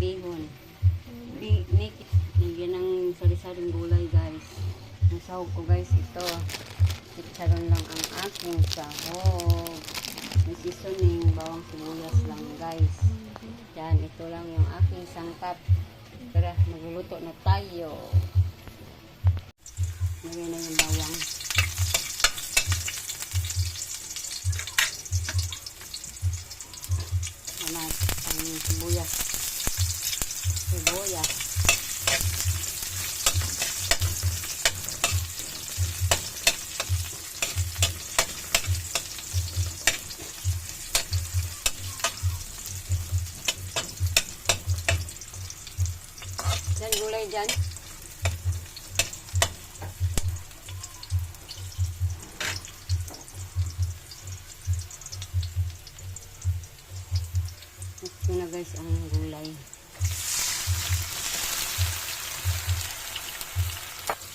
Bihon. Bi Mickey. Yan ang sari-saring gulay guys. Ang ko guys ito. Chicharon lang ang aking sahog. May seasoning, bawang sibuyas lang guys. Yan, ito lang yung aking sangkap. Tara, magluluto na tayo. Lagyan na yung bawang. Amat, ang sibuyas. Sibuyas. Yan, gulay dyan. Ito na guys ang gulay.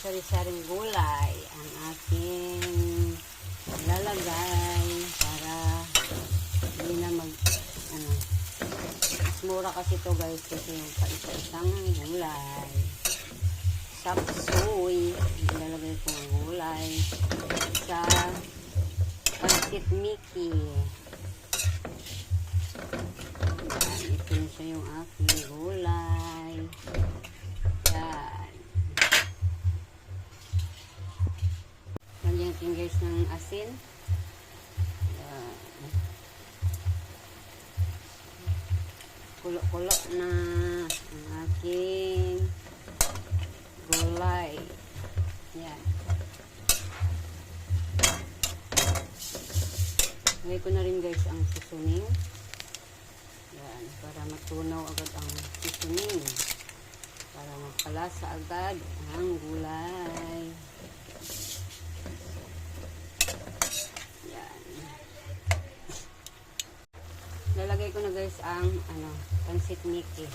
Sari-saring gulay ang aking lalagay para hindi na mag ano mas mura kasi to guys kasi yung paisa-isang gulay. Sapsoy ilalagay ko ang gulay sa pancit mickey yan, ito na siya yung aking gulay yan natin guys ng asin yan kulo-kulo na ang aking gulay. Yan. Lagay ko na rin guys ang seasoning. Yan, para matunaw agad ang seasoning. Para magpalasa agad ang gulay. Yan. Lalagay ko na guys ang ano, pansit Mickey.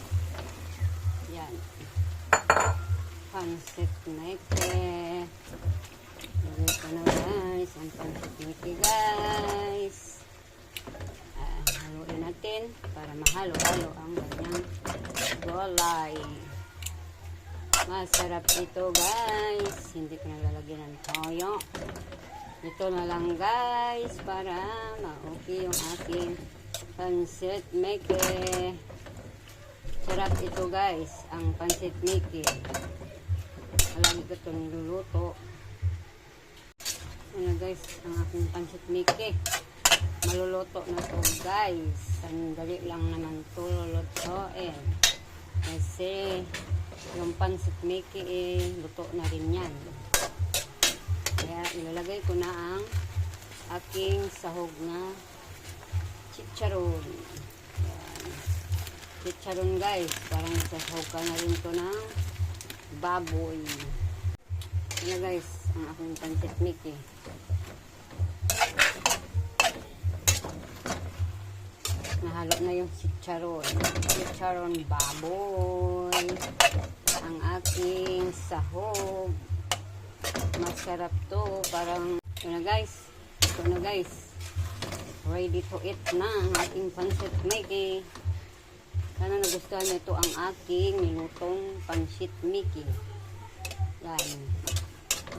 Yan. Pansit Mickey. Lagay ko na guys ang pansit Mickey guys. Ah, haluin natin para mahalo-halo ang ganyang gulay. Masarap ito guys. Hindi ko na lalagyan ng toyo. Ito na lang guys para ma-okay yung aking Pansit Mickey. Sarap ito guys, ang Pansit Mickey. Alam ko itong niluluto. Ano guys, ang aking Pansit Mickey. Maluluto na to guys. Sandali lang naman to lulutoin. Kasi yung Pansit Mickey eh, luto na rin yan. Kaya ilalagay ko na ang aking sahog na chicharon. Yan. Chicharon guys. Parang sasaw na rin to ng baboy. Yan guys. Ang aking pancit Mickey. Nahalo na yung chicharon. Chicharon baboy. Ang aking sahog. Masarap to. Parang, ito na guys. Ito na guys ready to eat na ang aking pansit Mickey. Sana nagustuhan niyo ito ang aking nilutong pansit Mickey. Yan.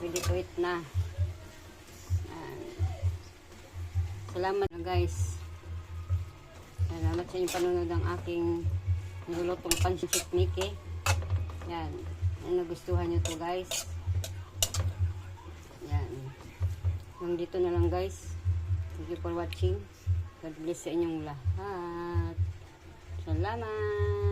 Ready to eat na. Yan. Salamat na guys. Salamat sa inyong panunod ng aking nilutong pansit Mickey. Yan. Yan nagustuhan niyo to guys. Yan. Hanggang dito na lang guys. Thank you for watching. God bless sa inyong lahat. Salamat.